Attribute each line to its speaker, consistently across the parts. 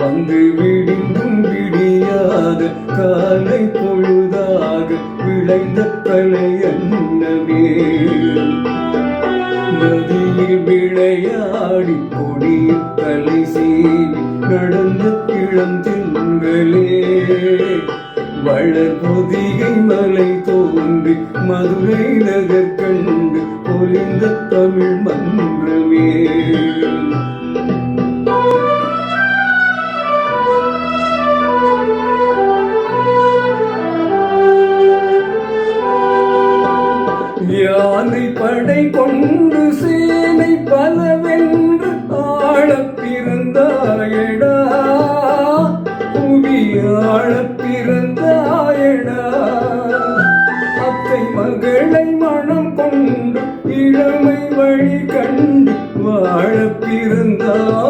Speaker 1: வந்து விடிந்தும் விடியாத காலை பொழுதாக விளைந்த தலையன்னமே நதியில் விளையாடி கொடியில் தலை சீவி நடந்த இளம் திங்களே வளர் பொதிகை மலை தோன்றி மதுரை நகர் கண்டு பொலிந்த தமிழ் யானை படை கொண்டு சேனை பலவென்று ஆளப் பிறந்தாயடா புவி ஆளப் பிறந்தாயடா அத்தை மகளை மனம் கொண்டு இளமை வழி கண்டு வாழப் பிறந்தாயடா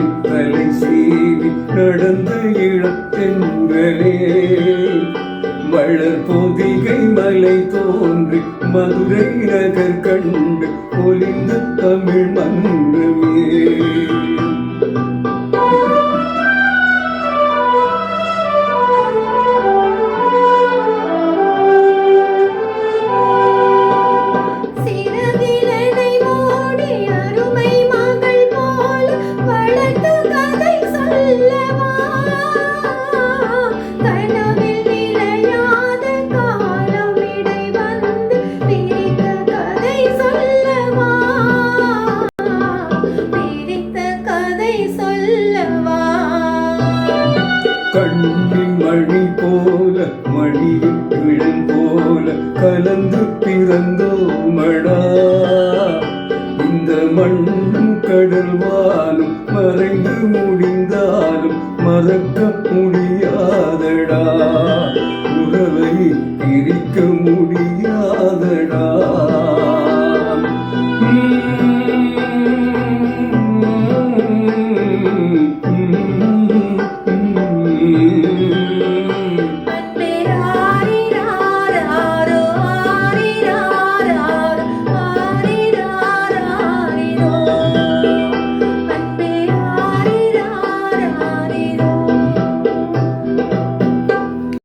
Speaker 1: கொடியில் சீவி நடந்த இளத்தென்றலே வளர் பொதிகை மலை தோன்றி மதுரை நகர் கண்டு பொலிந்த தமிழ் மன்றமே
Speaker 2: கண்ணின் மணி போல மணியில் விழும் போல கலந்து பிறந்தோமடா இந்த மண்ணும் கடல்வானும் மறைந்து
Speaker 1: முடிந்தாலும் மறக்க முடியாதடா. உறவை